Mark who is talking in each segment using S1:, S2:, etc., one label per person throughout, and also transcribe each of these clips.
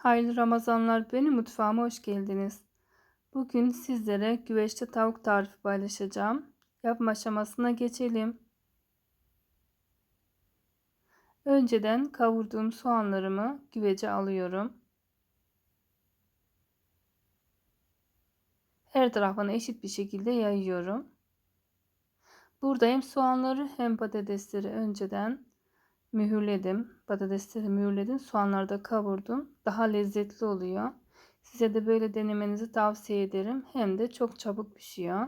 S1: Hayırlı Ramazanlar, benim mutfağıma hoş geldiniz. Bugün sizlere güveçte tavuk tarifi paylaşacağım. Yapma aşamasına geçelim. Önceden kavurduğum soğanlarımı güvece alıyorum. Her tarafına eşit bir şekilde yayıyorum. Burada hem soğanları hem patatesleri önceden mühürledim. Patatesleri mühürledim. Soğanları da kavurdum. Daha lezzetli oluyor. Size de böyle denemenizi tavsiye ederim. Hem de çok çabuk pişiyor.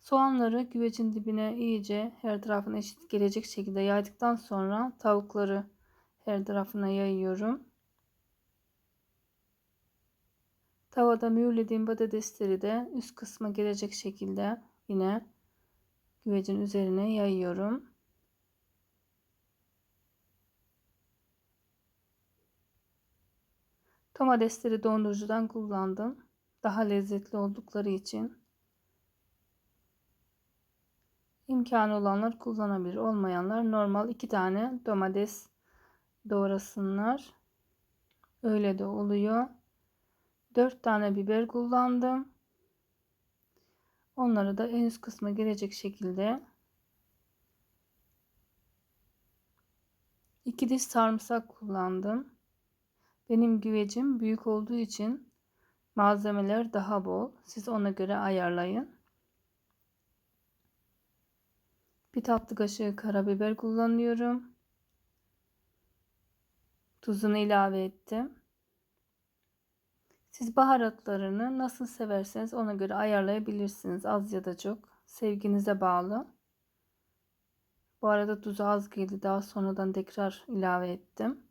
S1: Soğanları güvecin dibine iyice her tarafına eşit gelecek şekilde yaydıktan sonra tavukları her tarafına yayıyorum. Tavada mühürlediğim patatesleri de üst kısma gelecek şekilde yine güvecin üzerine yayıyorum. Domatesleri dondurucudan kullandım. Daha lezzetli oldukları için. İmkanı olanlar kullanabilir. Olmayanlar normal iki tane domates doğrasınlar. Öyle de oluyor. Dört tane biber kullandım. Onları da en üst kısma gelecek şekilde iki diş sarımsak kullandım. Benim güvecim büyük olduğu için malzemeler daha bol. Siz ona göre ayarlayın. Bir tatlı kaşığı karabiber kullanıyorum. Tuzunu ilave ettim. Siz baharatlarını nasıl severseniz ona göre ayarlayabilirsiniz. Az ya da çok. Sevginize bağlı. Bu arada tuzu az geldi. Daha sonradan tekrar ilave ettim.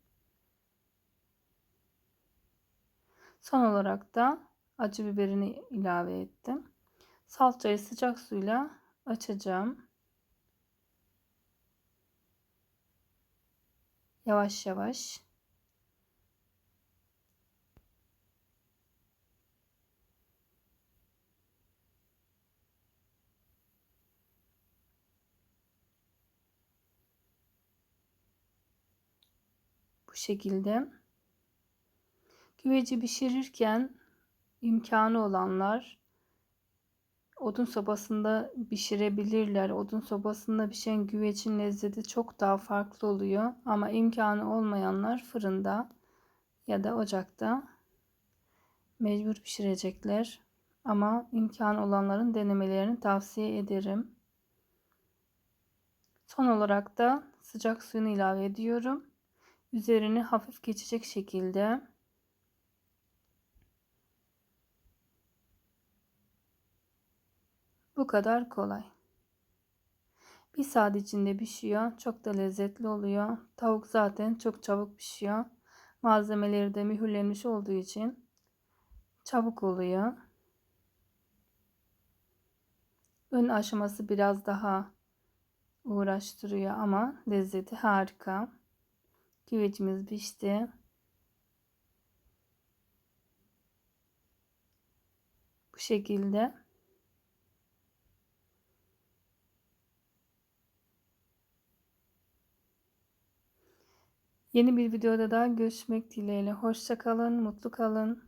S1: Son olarak da acı biberini ilave ettim. Salçayı sıcak suyla açacağım. Yavaş yavaş. Bu şekilde. Güveci pişirirken imkanı olanlar odun sobasında pişirebilirler. Odun sobasında pişen güvecin lezzeti çok daha farklı oluyor. Ama imkanı olmayanlar fırında ya da ocakta mecbur pişirecekler. Ama imkanı olanların denemelerini tavsiye ederim. Son olarak da sıcak suyunu ilave ediyorum. Üzerini hafif geçecek şekilde Bu kadar kolay. Bir saat içinde pişiyor. Çok da lezzetli oluyor. Tavuk zaten çok çabuk pişiyor. Malzemeleri de mühürlenmiş olduğu için çabuk oluyor. Ön aşaması biraz daha uğraştırıyor ama lezzeti harika. Güvecimiz pişti. Bu şekilde. Yeni bir videoda daha görüşmek dileğiyle. Hoşça kalın, mutlu kalın.